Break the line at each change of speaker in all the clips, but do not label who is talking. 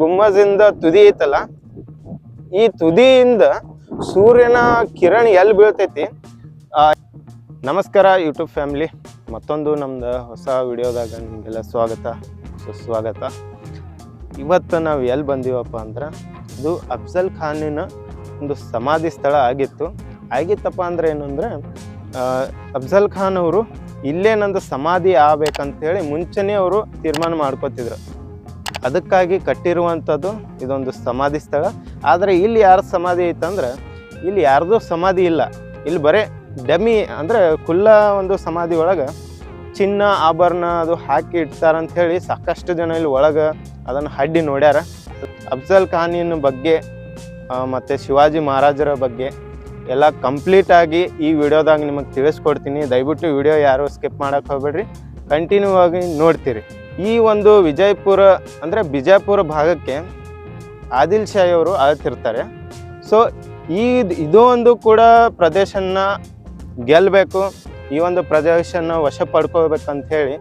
ಗುಮ್ಮಜಿಂದ ತುದಿ ಐತಲ್ಲ, ಈ ತುದಿಯಿಂದ ಸೂರ್ಯನ ಕಿರಣ್ ಎಲ್ಲಿ ಬೀಳ್ತೈತಿ? ನಮಸ್ಕಾರ ಯೂಟ್ಯೂಬ್ ಫ್ಯಾಮಿಲಿ ಮತ್ತೊಂದು ನಮ್ದು ಹೊಸ ವಿಡಿಯೋದಾಗ ನಿಮಗೆಲ್ಲ ಸ್ವಾಗತ, ಸುಸ್ವಾಗತ. ಇವತ್ತು ನಾವು ಎಲ್ಲಿ ಬಂದೀವಪ್ಪ ಅಂದ್ರೆ, ಇದು ಅಫ್ಜಲ್ ಖಾನಿನ ಒಂದು ಸಮಾಧಿ ಸ್ಥಳ ಆಗಿತ್ತು. ಆಗಿತ್ತಪ್ಪ ಅಂದ್ರೆ ಏನು ಅಂದರೆ ಅಫ್ಜಲ್ ಖಾನ್ ಅವರು ಇಲ್ಲೇ ನಂದು ಸಮಾಧಿ ಆಗ್ಬೇಕಂತೇಳಿ ಮುಂಚೆನೇ ಅವರು ತೀರ್ಮಾನ ಮಾಡ್ಕೋತಿದ್ರು. ಅದಕ್ಕಾಗಿ ಕಟ್ಟಿರುವಂಥದ್ದು ಇದೊಂದು ಸಮಾಧಿ ಸ್ಥಳ. ಆದರೆ ಇಲ್ಲಿ ಯಾರ ಸಮಾಧಿ ಐತಂದ್ರೆ ಇಲ್ಲಿ ಯಾರ್ದು ಸಮಾಧಿ ಇಲ್ಲ. ಇಲ್ಲಿ ಬರೀ ಡಮಿ ಅಂದರೆ ಖುಲ್ಲ ಒಂದು ಸಮಾಧಿ ಒಳಗೆ ಚಿನ್ನ, ಆಭರಣ ಅದು ಹಾಕಿ ಇಡ್ತಾರಂತ ಹೇಳಿ ಸಾಕಷ್ಟು ಜನ ಇಲ್ಲಿ ಒಳಗೆ ಅದನ್ನು ಹಡ್ಡಿ ನೋಡ್ಯಾರ. ಅಫ್ಜಲ್ ಖಾನಿನ ಬಗ್ಗೆ ಮತ್ತು ಶಿವಾಜಿ ಮಹಾರಾಜರ ಬಗ್ಗೆ ಎಲ್ಲ ಕಂಪ್ಲೀಟಾಗಿ ಈ ವಿಡಿಯೋದಾಗ ನಿಮಗೆ ತಿಳಿಸ್ಕೊಡ್ತೀನಿ. ದಯವಿಟ್ಟು ವಿಡಿಯೋ ಯಾರು ಸ್ಕಿಪ್ ಮಾಡೋಕ್ಕೆ ಹೋಗ್ಬೇಡ್ರಿ. ಕಂಟಿನ್ಯೂ ಆಗಿ ನೋಡ್ತೀರಿ. ಈ ಒಂದು ವಿಜಯಪುರ, ಅಂದರೆ ಬಿಜಾಪುರ ಭಾಗಕ್ಕೆ ಆದಿಲ್ ಶಾಹಿ ಅವರು ಆಳ್ತಿರ್ತಾರೆ. ಸೊ ಈ ಇದು ಒಂದು ಕೂಡ ಪ್ರದೇಶನ ಗೆಲ್ಲಬೇಕು ಈ ಒಂದು ಪ್ರದೇಶನ ವಶ ಪಡ್ಕೋಬೇಕಂತ ಹೇಳಿ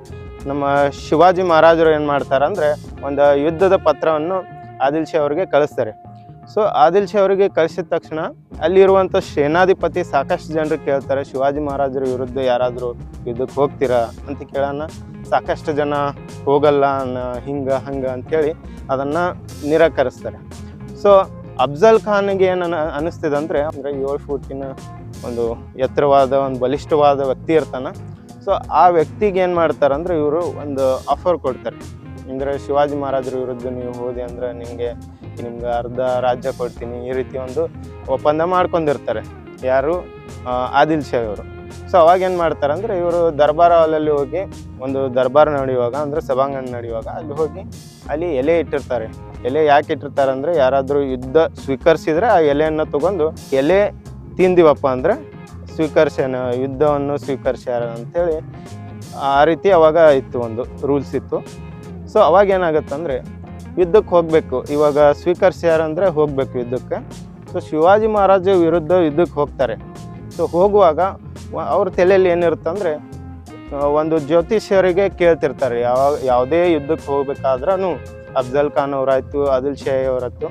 ನಮ್ಮ ಶಿವಾಜಿ ಮಹಾರಾಜರು ಏನು ಮಾಡ್ತಾರೆ ಅಂದರೆ ಒಂದು ಯುದ್ಧದ ಪತ್ರವನ್ನು ಆದಿಲ್ ಶಾ ಅವರಿಗೆ ಕಳಿಸ್ತಾರೆ. ಸೊ ಆದಿಲ್ ಶಾ ಅವರಿಗೆ ಕಳಿಸಿದ ತಕ್ಷಣ ಅಲ್ಲಿರುವಂಥ ಸೇನಾಧಿಪತಿ ಸಾಕಷ್ಟು ಜನರು ಕೇಳ್ತಾರೆ, ಶಿವಾಜಿ ಮಹಾರಾಜರ ವಿರುದ್ಧ ಯಾರಾದರೂ ಯುದ್ಧಕ್ಕೆ ಹೋಗ್ತೀರಾ ಅಂತ ಕೇಳೋಣ. ಸಾಕಷ್ಟು ಜನ ಹೋಗಲ್ಲ ಹಿಂಗೆ, ಹಂಗೆ ಅಂಥೇಳಿ ಅದನ್ನು ನಿರಾಕರಿಸ್ತಾರೆ. ಸೊ ಅಫ್ಜಲ್ ಖಾನ್ಗೆ ಏನು ಅನ್ನಿಸ್ತಿದೆ ಅಂದರೆ ಅಂದರೆ ಏಳು ಫೂಟಿನ ಒಂದು ಎತ್ತರವಾದ, ಒಂದು ಬಲಿಷ್ಠವಾದ ವ್ಯಕ್ತಿ ಇರ್ತಾನೆ. ಸೊ ಆ ವ್ಯಕ್ತಿಗೆ ಏನು ಮಾಡ್ತಾರೆ ಅಂದರೆ ಇವರು ಒಂದು ಆಫರ್ ಕೊಡ್ತಾರೆ. ಅಂದರೆ ಶಿವಾಜಿ ಮಹಾರಾಜರ ವಿರುದ್ಧ ನೀವು ಹೋದೆ ಅಂದರೆ ನಿಮಗೆ ನಿಮ್ಗೆ ಅರ್ಧ ರಾಜ್ಯ ಕೊಡ್ತೀನಿ ಈ ರೀತಿ ಒಂದು ಒಪ್ಪಂದ ಮಾಡ್ಕೊಂಡಿರ್ತಾರೆ. ಯಾರು? ಆದಿಲ್ ಶಾ ಇವರು. ಸೊ ಅವಾಗ ಏನು ಮಾಡ್ತಾರೆ ಅಂದರೆ ಇವರು ದರ್ಬಾರ್ ಹಾಲಲ್ಲಿ ಹೋಗಿ ಒಂದು ದರ್ಬಾರ್ ನಡೆಯುವಾಗ ಅಂದರೆ ಸಭಾಂಗಣ ನಡೆಯುವಾಗ ಅಲ್ಲಿ ಹೋಗಿ ಅಲ್ಲಿ ಎಲೆ ಇಟ್ಟಿರ್ತಾರೆ. ಎಲೆ ಯಾಕೆ ಇಟ್ಟಿರ್ತಾರೆ ಅಂದರೆ ಯಾರಾದರೂ ಯುದ್ಧ ಸ್ವೀಕರಿಸಿದ್ರೆ ಆ ಎಲೆಯನ್ನು ತಗೊಂಡು ಎಲೆ ತಿಂದಿವಪ್ಪ ಅಂದರೆ ಸ್ವೀಕರಿಸ್ಯಾನ ಯುದ್ಧವನ್ನು ಸ್ವೀಕರಿಸ್ಯಾರ ಅಂಥೇಳಿ ಆ ರೀತಿ ಅವಾಗ ಇತ್ತು ಒಂದು ರೂಲ್ಸ್ ಇತ್ತು. ಸೊ ಅವಾಗ ಏನಾಗುತ್ತಂದರೆ ಯುದ್ಧಕ್ಕೆ ಹೋಗಬೇಕು. ಇವಾಗ ಸ್ವೀಕರಿಸ್ಯಾರ ಅಂದರೆ ಹೋಗಬೇಕು ಯುದ್ಧಕ್ಕೆ. ಸೊ ಶಿವಾಜಿ ಮಹಾರಾಜ ವಿರುದ್ಧ ಯುದ್ಧಕ್ಕೆ ಹೋಗ್ತಾರೆ. ಸೊ ಹೋಗುವಾಗ ಅವ್ರ ತಲೆಯಲ್ಲಿ ಏನಿರುತ್ತೆ ಅಂದರೆ ಒಂದು ಜ್ಯೋತಿಷ್ಯರಿಗೆ ಕೇಳ್ತಿರ್ತಾರೆ, ಯಾವ, ಯಾವುದೇ ಯುದ್ಧಕ್ಕೆ ಹೋಗ್ಬೇಕಾದ್ರೂ ಅಫ್ಜಲ್ ಖಾನ್ ಅವರಾಯ್ತು, ಆದಿಲ್ ಶಾಹಿ ಅವರತ್ತು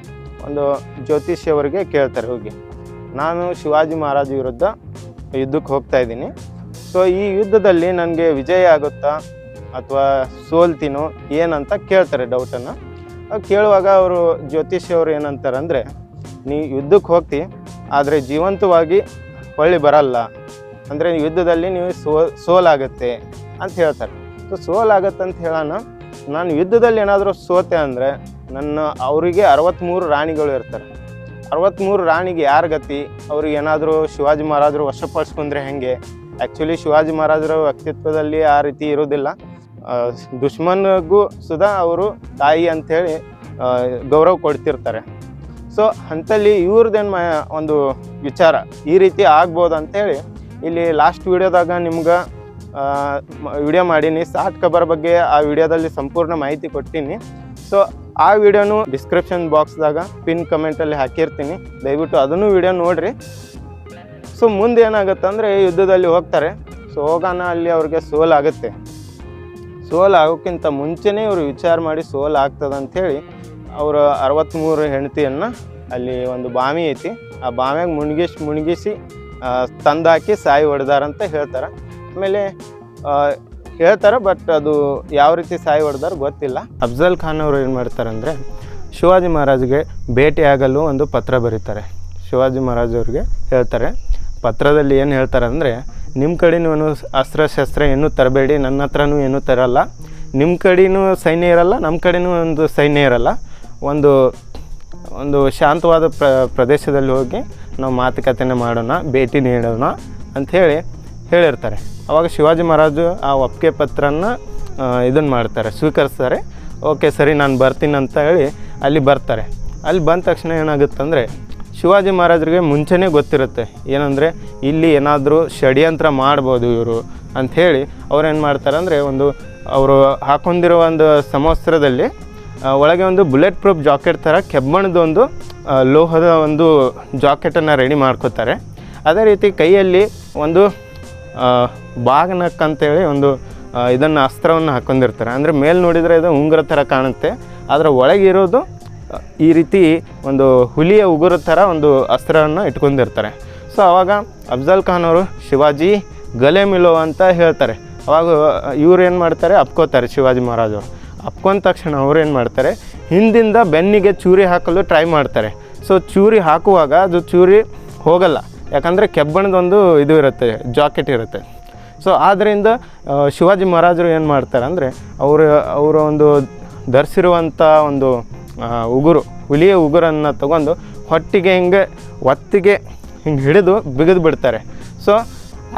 ಒಂದು ಜ್ಯೋತಿಷ್ಯವರಿಗೆ ಕೇಳ್ತಾರೆ ಹೋಗಿ. ನಾನು ಶಿವಾಜಿ ಮಹಾರಾಜ ವಿರುದ್ಧ ಯುದ್ಧಕ್ಕೆ ಹೋಗ್ತಾ ಇದ್ದೀನಿ. ಸೊ ಈ ಯುದ್ಧದಲ್ಲಿ ನನಗೆ ವಿಜಯ ಆಗುತ್ತಾ? ಅಥವಾ ಸೋಲ್ತೀನೋ ಏನಂತ ಕೇಳ್ತಾರೆ ಡೌಟನ್ನು ಕೇಳುವಾಗ ಅವರು ಜ್ಯೋತಿಷ್ಯವರು ಏನಂತಾರೆ ಅಂದರೆ ನೀ ಯುದ್ಧಕ್ಕೆ ಹೋಗ್ತಿ, ಆದರೆ ಜೀವಂತವಾಗಿ ಹೊಳ್ಳಿ ಬರಲ್ಲ. ಅಂದರೆ ಯುದ್ಧದಲ್ಲಿ ನೀವು ಸೋ, ಸೋಲಾಗುತ್ತೆ ಅಂತ ಹೇಳ್ತಾರೆ. ಸೊ ಸೋಲಾಗತ್ತೆ ಅಂತ ಹೇಳೋಣ. ನಾನು ಯುದ್ಧದಲ್ಲಿ ಏನಾದರೂ ಸೋತೆ ಅಂದರೆ, ನನ್ನ ಅವರಿಗೆ ಅರವತ್ತ್ಮೂರು ರಾಣಿಗಳು ಇರ್ತಾರೆ. ಅರವತ್ತ್ಮೂರು ರಾಣಿಗೆ ಯಾರ ಗತಿ? ಅವ್ರಿಗೆ ಏನಾದರೂ ಶಿವಾಜಿ ಮಹಾರಾಜರು ವಶಪಡಿಸ್ಕೊಂಡ್ರೆ ಹೆಂಗೆ? ಆ್ಯಕ್ಚುಲಿ ಶಿವಾಜಿ ಮಹಾರಾಜರ ವ್ಯಕ್ತಿತ್ವದಲ್ಲಿ ಆ ರೀತಿ ಇರೋದಿಲ್ಲ. ದುಶ್ಮನ್ಗೂ ಸುಧಾ ಅವರು ತಾಯಿ ಅಂಥೇಳಿ ಗೌರವ ಕೊಡ್ತಿರ್ತಾರೆ. ಸೊ ಅಂಥಲ್ಲಿ ಇವ್ರದ್ದೇನು ಒಂದು ವಿಚಾರ ಈ ರೀತಿ ಆಗ್ಬೋದು ಅಂಥೇಳಿ ಇಲ್ಲಿ ಲಾಸ್ಟ್ ವಿಡಿಯೋದಾಗ ನಿಮ್ಗೆ ವಿಡಿಯೋ ಮಾಡೀನಿ. ಸಾಟ್ ಕಬರ್ ಬಗ್ಗೆ ಆ ವಿಡಿಯೋದಲ್ಲಿ ಸಂಪೂರ್ಣ ಮಾಹಿತಿ ಕೊಟ್ಟೀನಿ. ಸೊ ಆ ವಿಡಿಯೋನು ಡಿಸ್ಕ್ರಿಪ್ಷನ್ ಬಾಕ್ಸ್ದಾಗ ಪಿನ್ ಕಮೆಂಟಲ್ಲಿ ಹಾಕಿರ್ತೀನಿ. ದಯವಿಟ್ಟು ಅದನ್ನು ವಿಡಿಯೋ ನೋಡಿರಿ. ಸೊ ಮುಂದೆ ಏನಾಗುತ್ತೆ ಅಂದರೆ ಯುದ್ಧದಲ್ಲಿ ಹೋಗ್ತಾರೆ. ಸೊ ಹೋಗೋಣ ಅಲ್ಲಿ ಅವ್ರಿಗೆ ಸೋಲಾಗುತ್ತೆ. ಸೋಲು ಆಗೋಕ್ಕಿಂತ ಮುಂಚೆನೇ ಇವರು ವಿಚಾರ ಮಾಡಿ ಸೋಲಾಗ್ತದಂಥೇಳಿ ಆಗ್ತದೆ ಅಂಥೇಳಿ ಅವರು ಅರವತ್ತ್ಮೂರು ಹೆಂಡತಿಯನ್ನು ಅಲ್ಲಿ ಒಂದು ಬಾವಿ ಐತಿ. ಆ ಬಾವಿಯಾಗ ಮುಣಗಿಸಿ ಮುಣಗಿಸಿ ತಂದಾಕಿ ಸಾಯಿ ಹೊಡೆದಾರಂತ ಹೇಳ್ತಾರೆ. ಆಮೇಲೆ ಹೇಳ್ತಾರೆ ಬಟ್ ಅದು ಯಾವ ರೀತಿ ಸಾಯಿ ಹೊಡೆದಾರ ಗೊತ್ತಿಲ್ಲ. ಅಫ್ಜಲ್ ಖಾನ್ ಅವರು ಏನು ಮಾಡ್ತಾರೆ ಅಂದರೆ ಶಿವಾಜಿ ಮಹಾರಾಜ್ಗೆ ಭೇಟಿಯಾಗಲು ಒಂದು ಪತ್ರ ಬರೀತಾರೆ. ಶಿವಾಜಿ ಮಹಾರಾಜ್ ಅವ್ರಿಗೆ ಹೇಳ್ತಾರೆ. ಪತ್ರದಲ್ಲಿ ಏನು ಹೇಳ್ತಾರೆ ಅಂದರೆ ನಿಮ್ಮ ಕಡೆನೂ ಅಸ್ತ್ರಶಸ್ತ್ರ ಏನೂ ತರಬೇಡಿ, ನನ್ನ ಹತ್ರನೂ ಏನೂ ತರಲ್ಲ. ನಿಮ್ಮ ಕಡೆನೂ ಸೈನ್ಯ ಇರಲ್ಲ ನಮ್ಮ ಕಡೆನೂ ಒಂದು ಸೈನ್ಯ ಇರಲ್ಲ. ಒಂದು ಒಂದು ಶಾಂತವಾದ ಪ್ರ, ಪ್ರದೇಶದಲ್ಲಿ ಹೋಗಿ ನಾವು ಮಾತುಕತೆನ ಮಾಡೋಣ, ಭೇಟಿ ನೀಡೋಣ ಅಂಥೇಳಿ ಹೇಳಿರ್ತಾರೆ. ಆವಾಗ ಶಿವಾಜಿ ಮಹಾರಾಜು ಆ ಒಪ್ಪಿಗೆ ಪತ್ರನ ಇದನ್ನು ಮಾಡ್ತಾರೆ, ಸ್ವೀಕರಿಸ್ತಾರೆ. ಓಕೆ ಸರಿ, ನಾನು ಬರ್ತೀನಿ ಅಂತ ಹೇಳಿ ಅಲ್ಲಿ ಬರ್ತಾರೆ. ಅಲ್ಲಿ ಬಂದ ತಕ್ಷಣ ಏನಾಗುತ್ತಂದರೆ ಶಿವಾಜಿ ಮಹಾರಾಜರಿಗೆ ಮುಂಚೆನೇ ಗೊತ್ತಿರುತ್ತೆ. ಏನಂದರೆ, ಇಲ್ಲಿ ಏನಾದರೂ ಷಡ್ಯಂತ್ರ ಮಾಡ್ಬೋದು ಇವರು ಅಂಥೇಳಿ ಅವ್ರೇನು ಮಾಡ್ತಾರೆ ಅಂದರೆ ಒಂದು, ಅವರು ಹಾಕೊಂಡಿರೋ ಒಂದು ಸಮವಸ್ತ್ರದಲ್ಲಿ ಒಳಗೆ ಒಂದು ಬುಲೆಟ್ ಪ್ರೂಫ್ ಜಾಕೆಟ್ ಥರ ಕೆಬ್ಬಣದೊಂದು ಲೋಹದ ಒಂದು ಜಾಕೆಟನ್ನು ರೆಡಿ ಮಾಡ್ಕೋತಾರೆ. ಅದೇ ರೀತಿ ಕೈಯಲ್ಲಿ ಒಂದು ಬಾಗನಕ್ ಅಂತೇಳಿ ಒಂದು ಇದನ್ನು ಅಸ್ತ್ರವನ್ನು ಹಾಕೊಂಡಿರ್ತಾರೆ. ಅಂದರೆ ಮೇಲೆ ನೋಡಿದರೆ ಇದು ಉಂಗುರ ಥರ ಕಾಣುತ್ತೆ. ಅದರ ಒಳಗಿರೋದು ಈ ರೀತಿ ಒಂದು ಹುಲಿಯ ಉಗುರ ಥರ ಒಂದು ಅಸ್ತ್ರವನ್ನು ಇಟ್ಕೊಂಡಿರ್ತಾರೆ. ಸೊ, ಅವಾಗ ಅಫ್ಜಲ್ ಖಾನ್ ಅವರು ಶಿವಾಜಿ ಗಲೆ ಮಿಲೋ ಅಂತ ಹೇಳ್ತಾರೆ. ಅವಾಗ ಇವ್ರು ಏನು ಮಾಡ್ತಾರೆ? ಅಪ್ಕೋತಾರೆ ಶಿವಾಜಿ ಮಹಾರಾಜರು ಅಪ್ಕೊಂಡ ತಕ್ಷಣ ಅವ್ರು ಏನು ಮಾಡ್ತಾರೆ? ಹಿಂದಿಂದ ಬೆನ್ನಿಗೆ ಚೂರಿ ಹಾಕಲು ಟ್ರೈ ಮಾಡ್ತಾರೆ. ಸೊ, ಚೂರಿ ಹಾಕುವಾಗ ಅದು ಚೂರಿ ಹೋಗಲ್ಲ. ಯಾಕಂದರೆ ಕೆಬ್ಬಣದೊಂದು ಇದು ಇರುತ್ತೆ, ಜಾಕೆಟ್ ಇರುತ್ತೆ. ಸೊ ಆದ್ದರಿಂದ ಶಿವಾಜಿ ಮಹಾರಾಜರು ಏನು ಮಾಡ್ತಾರೆ ಅಂದರೆ, ಅವರು, ಅವರ ಒಂದು ಧರಿಸಿರುವಂಥ ಒಂದು ಉಗುರು, ಹುಲಿಯ ಉಗುರನ್ನು ತಗೊಂಡು ಹೊಟ್ಟಿಗೆ ಹಿಂಗೆ, ಒತ್ತಿಗೆ ಹಿಂಗೆ ಹಿಡಿದು ಬಿಗಿದು ಬಿಡ್ತಾರೆ. ಸೊ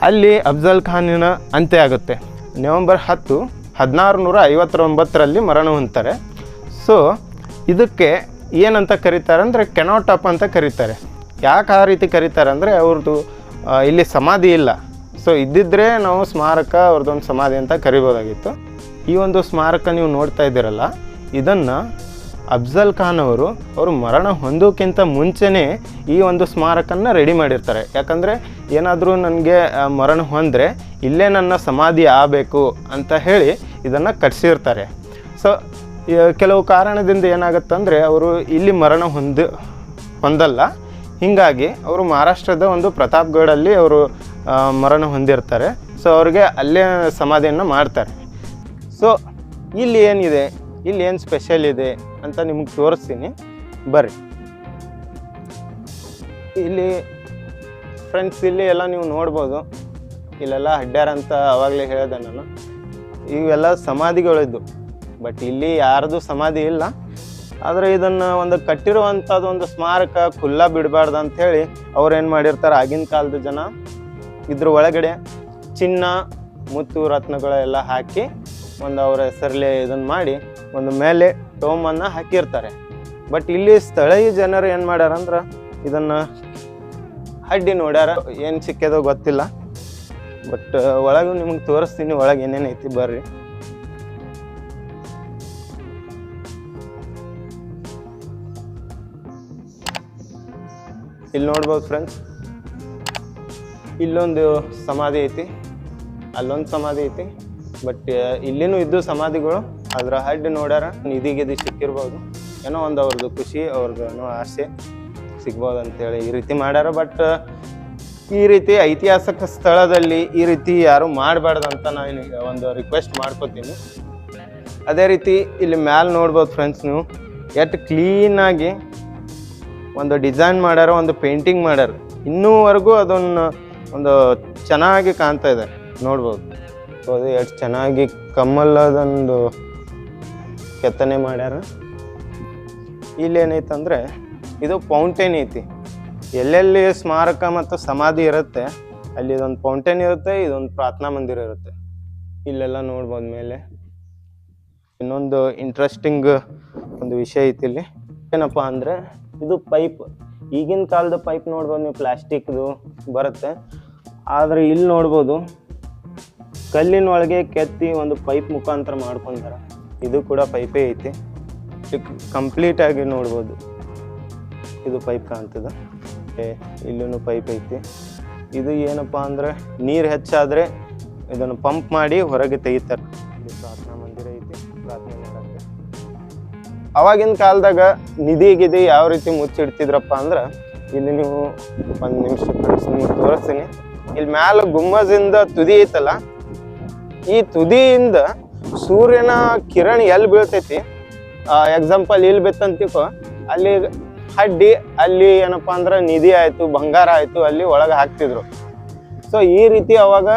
ಅಲ್ಲಿ ಅಫ್ಜಲ್ ಖಾನಿನ ಅಂತ್ಯ ಆಗುತ್ತೆ. ನವೆಂಬರ್ ಹತ್ತು ಹದಿನಾರು ನೂರ ಐವತ್ತೊಂಬತ್ತರಲ್ಲಿ ಮರಣ ಹೊಂತಾರೆ ಸೊ ಇದಕ್ಕೆ ಏನಂತ ಕರೀತಾರೆ ಅಂದರೆ ಕೆನೋಟಪ್ ಅಂತ ಕರೀತಾರೆ. ಯಾಕೆ ಆ ರೀತಿ ಕರೀತಾರೆ ಅಂದರೆ ಅವ್ರದ್ದು ಇಲ್ಲಿ ಸಮಾಧಿ ಇಲ್ಲ. ಸೊ ಇದ್ದಿದ್ದರೆ ನಾವು ಸ್ಮಾರಕ ಅವ್ರದ್ದೊಂದು ಸಮಾಧಿ ಅಂತ ಕರಿಬೋದಾಗಿತ್ತು. ಈ ಒಂದು ಸ್ಮಾರಕ ನೀವು ನೋಡ್ತಾ ಇದ್ದೀರಲ್ಲ, ಇದನ್ನು ಅಫ್ಜಲ್ ಖಾನ್ ಅವರು ಅವರು ಮರಣ ಹೊಂದೋಕ್ಕಿಂತ ಮುಂಚೆನೇ ಈ ಒಂದು ಸ್ಮಾರಕನ ರೆಡಿ ಮಾಡಿರ್ತಾರೆ. ಯಾಕಂದರೆ ಏನಾದರೂ ನನಗೆ ಮರಣ ಹೊಂದರೆ ಇಲ್ಲೇ ನನ್ನ ಸಮಾಧಿ ಆಗಬೇಕು ಅಂತ ಹೇಳಿ ಇದನ್ನು ಕಟ್ಸಿರ್ತಾರೆ. ಸೊ ಕೆಲವು ಕಾರಣದಿಂದ ಏನಾಗುತ್ತಂದರೆ ಅವರು ಇಲ್ಲಿ ಮರಣ ಹೊಂದ, ಹೊಂದಲ್ಲ. ಹೀಗಾಗಿ ಅವರು ಮಹಾರಾಷ್ಟ್ರದ ಒಂದು ಪ್ರತಾಪ್ಗಢಲ್ಲಿ ಅವರು ಮರಣ ಹೊಂದಿರ್ತಾರೆ. ಸೊ ಅವ್ರಿಗೆ ಅಲ್ಲೇ ಸಮಾಧಿಯನ್ನು ಮಾಡ್ತಾರೆ. ಸೊ ಇಲ್ಲಿ ಏನಿದೆ? ಇಲ್ಲಿ ಏನು ಸ್ಪೆಷಲ್ ಇದೆ ಅಂತ ನಿಮಗೆ ತೋರಿಸ್ತೀನಿ. ಬರ್ರಿ. ಇಲ್ಲಿ ಫ್ರೆಂಡ್ಸ್ ಇಲ್ಲಿ ಎಲ್ಲ ನೀವು ನೋಡ್ಬೋದು. ಇಲ್ಲೆಲ್ಲ ಅಡ್ಡಾರ ಅಂತ ಅವಾಗಲೇ ಹೇಳಿದೆ ನಾನು. ಇವೆಲ್ಲ ಸಮಾಧಿಗಳಿದ್ದು ಬಟ್ ಇಲ್ಲಿ ಯಾರದು ಸಮಾಧಿ ಇಲ್ಲ. ಆದರೆ ಇದನ್ನು ಒಂದು ಕಟ್ಟಿರುವಂಥದ್ದು ಒಂದು ಸ್ಮಾರಕ, ಖುಲ್ಲ ಬಿಡಬಾರ್ದು ಅಂಥೇಳಿ ಅವ್ರು ಏನು ಮಾಡಿರ್ತಾರೆ, ಆಗಿನ ಕಾಲದ ಜನ ಇದ್ರ ಒಳಗಡೆ ಚಿನ್ನ, ಮುತ್ತು ರತ್ನಗಳೆಲ್ಲ ಹಾಕಿ ಒಂದು ಅವರ ಹೆಸರಲ್ಲೇ ಇದನ್ನು ಮಾಡಿ ಒಂದು ಮೇಲೆ ಟೋಮನ್ನು ಹಾಕಿರ್ತಾರೆ. ಬಟ್ ಇಲ್ಲಿ ಸ್ಥಳೀಯ ಜನರು ಏನು ಮಾಡ್ಯಾರ ಅಂದ್ರೆ ಇದನ್ನು ಅಡ್ಡಿ ನೋಡ್ಯಾರ, ಏನು ಸಿಕ್ಕ್ಯದೋ ಗೊತ್ತಿಲ್ಲ. ಬಟ್ ಒಳಗೆ ನಿಮ್ಗೆ ತೋರಿಸ್ತೀನಿ, ಒಳಗೆ ಏನೇನು ಐತಿ ಬರ್ರಿ. ಇಲ್ಲಿ ನೋಡ್ಬೋದು ಫ್ರೆಂಡ್ಸ್ ಇಲ್ಲೊಂದು ಸಮಾಧಿ ಐತಿ. ಅಲ್ಲೊಂದು ಸಮಾಧಿ ಐತಿ. ಬಟ್ ಇಲ್ಲಿನೂ ಇದ್ದು ಸಮಾಧಿಗಳು ಅದ್ರ ಹಡ್ ನೋಡ್ಯಾರ, ನಿಧಿ ಗಿದಿ ಸಿಕ್ಕಿರ್ಬೋದು. ಏನೋ ಒಂದು ಅವ್ರದ್ದು ಖುಷಿ ಅವ್ರದ್ದು ಆಸೆ ಸಿಗ್ಬೋದು ಅಂತೇಳಿ ಈ ರೀತಿ ಮಾಡ್ಯಾರ. ಬಟ್ ಈ ರೀತಿ ಐತಿಹಾಸಿಕ ಸ್ಥಳದಲ್ಲಿ ಈ ರೀತಿ ಯಾರು ಮಾಡಬಾರ್ದು ಅಂತ ನಾನು ಒಂದು ರಿಕ್ವೆಸ್ಟ್ ಮಾಡ್ಕೋತೀನಿ. ಅದೇ ರೀತಿ ಇಲ್ಲಿ ಮ್ಯಾಲೆ ನೋಡ್ಬೋದು ಫ್ರೆಂಡ್ಸ್ ನೀವು ಎಷ್ಟು ಕ್ಲೀನಾಗಿ ಒಂದು ಡಿಸೈನ್ ಮಾಡ್ಯಾರ, ಒಂದು ಪೇಂಟಿಂಗ್ ಮಾಡ್ಯಾರ. ಇನ್ನೂವರೆಗೂ ಅದನ್ನು ಒಂದು ಚೆನ್ನಾಗಿ ಕಾಣ್ತಾ ಇದೆ. ನೋಡ್ಬೋದು. ಅದು ಎಷ್ಟು ಚೆನ್ನಾಗಿ ಕಮ್ಮಲದೊಂದು ಕೆತ್ತನೆ ಮಾಡ್ಯಾರ. ಇಲ್ಲಿ ಏನೈತಂದ್ರೆ ಇದು ಫೌಂಟೇನ್ ಐತಿ. ಎಲ್ಲೆಲ್ಲಿ ಸ್ಮಾರಕ ಮತ್ತು ಸಮಾಧಿ ಇರುತ್ತೆ, ಅಲ್ಲಿ ಇದೊಂದು ಫೌಂಟೇನ್ ಇರುತ್ತೆ, ಇದೊಂದು ಪ್ರಾರ್ಥನಾ ಮಂದಿರ ಇರುತ್ತೆ. ಇಲ್ಲೆಲ್ಲ ನೋಡ್ಬೋದು ಮೇಲೆ. ಇನ್ನೊಂದು ಇಂಟ್ರೆಸ್ಟಿಂಗ್ ಒಂದು ವಿಷಯ ಐತಿ ಇಲ್ಲಿ. ಏನಪ್ಪ ಅಂದರೆ ಇದು ಪೈಪ್ ಈಗಿನ ಕಾಲದ ಪೈಪ್ ನೋಡ್ಬೋದು ನೀವು, ಪ್ಲಾಸ್ಟಿಕ್ದು ಬರುತ್ತೆ. ಆದರೆ ಇಲ್ಲಿ ನೋಡ್ಬೋದು, ಕಲ್ಲಿನೊಳಗೆ ಕೆತ್ತಿ ಒಂದು ಪೈಪ್ ಮುಖಾಂತರ ಮಾಡ್ಕೊಂಡಾರ. ಇದು ಕೂಡ ಪೈಪೇ ಐತಿ. ಕಂಪ್ಲೀಟ್ ಆಗಿ ನೋಡ್ಬೋದು. ಇದು ಪೈಪ್ ಕಾಣ್ತದ. ಇಲ್ಲೂ ಪೈಪ್ ಐತಿ. ಇದು ಏನಪ್ಪ ಅಂದ್ರೆ ನೀರು ಹೆಚ್ಚಾದರೆ ಇದನ್ನು ಪಂಪ್ ಮಾಡಿ ಹೊರಗೆ ತೆಗಿತಾರೆ. ಇಲ್ಲಿ ಪ್ರಾರ್ಥನಾ ಮಂದಿರ ಐತಿ, ಪ್ರಾರ್ಥನೆ ಮಾಡಕ್ಕೆ. ಅವಾಗಿನ ಕಾಲದಾಗ ನಿಧಿ ಗಿಧಿ ಯಾವ ರೀತಿ ಮುಚ್ಚಿಡ್ತಿದ್ರಪ್ಪ ಅಂದ್ರೆ, ಇಲ್ಲಿ ನೀವು ಒಂದು ನಿಮಿಷ ನಿಮ್ಗೆ ತೋರಿಸ್ತೀನಿ. ಇಲ್ಲಿ ಮ್ಯಾಲ ಗುಮ್ಮದಿಂದ ತುದಿ ಐತಲ್ಲ, ಈ ತುದಿಯಿಂದ ಸೂರ್ಯನ ಕಿರಣ್ ಎಲ್ಲಿ ಬೀಳ್ತೈತಿ? ಎಕ್ಸಾಂಪಲ್ ಇಲ್ಲಿ ಬಿತ್ತಂತಿಕೋ ಅಲ್ಲಿ ಹಡ್ಡಿ, ಅಲ್ಲಿ ಏನಪ್ಪ ಅಂದ್ರೆ ನಿಧಿ ಆಯಿತು, ಬಂಗಾರ ಆಯಿತು, ಅಲ್ಲಿ ಒಳಗೆ ಹಾಕ್ತಿದ್ರು. ಸೊ ಈ ರೀತಿ ಅವಾಗ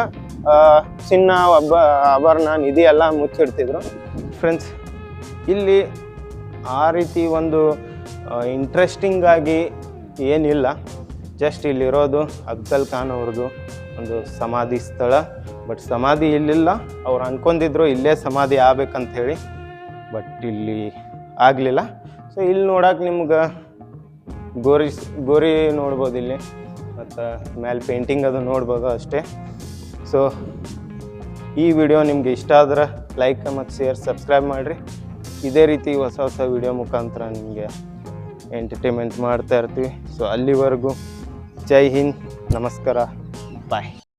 ಚಿನ್ನ, ಒಬ್ಬ, ಆಭರಣ, ನಿಧಿ ಎಲ್ಲ ಮುಚ್ಚಿಡ್ತಿದ್ರು. ಫ್ರೆಂಡ್ಸ್ ಇಲ್ಲಿ ಆ ರೀತಿ ಒಂದು ಇಂಟ್ರೆಸ್ಟಿಂಗ್ ಆಗಿ ಏನಿಲ್ಲ. ಜಸ್ಟ್ ಇಲ್ಲಿರೋದು ಅಫ್ಜಲ್ ಖಾನ್ ಅವ್ರದ್ದು ಒಂದು ಸಮಾಧಿ ಸ್ಥಳ. ಬಟ್ ಸಮಾಧಿ ಇಲ್ಲಿಲ್ಲ. ಅವ್ರು ಅನ್ಕೊಂಡಿದ್ರು ಇಲ್ಲೇ ಸಮಾಧಿ ಆಗ್ಬೇಕಂತ ಹೇಳಿ. ಬಟ್ ಇಲ್ಲಿ ಆಗಲಿಲ್ಲ. ಸೊ ಇಲ್ಲಿ ನೋಡಕ್ಕೆ ನಿಮ್ಗೆ ಗೋರಿ ಗೋರಿ ನೋಡ್ಬೋದು ಇಲ್ಲಿ. ಮತ್ತು ಮೇಲೆ ಪೇಂಟಿಂಗ್ ಅದು ನೋಡ್ಬೋದು ಅಷ್ಟೇ. ಸೊ ಈ ವಿಡಿಯೋ ನಿಮ್ಗೆ ಇಷ್ಟ ಆದ್ರೆ ಲೈಕ್ ಮತ್ತು ಶೇರ್ ಸಬ್ಸ್ಕ್ರೈಬ್ ಮಾಡಿರಿ. ಇದೇ ರೀತಿ ಹೊಸ ಹೊಸ ವಿಡಿಯೋ ಮುಖಾಂತರ ನಿಮಗೆ ಎಂಟರ್ಟೈನ್ಮೆಂಟ್ ಮಾಡ್ತಾ ಇರ್ತೀವಿ. ಸೊ ಅಲ್ಲಿವರೆಗೂ ಜೈ ಹಿಂದ್. ನಮಸ್ಕಾರ. ಬಾಯ್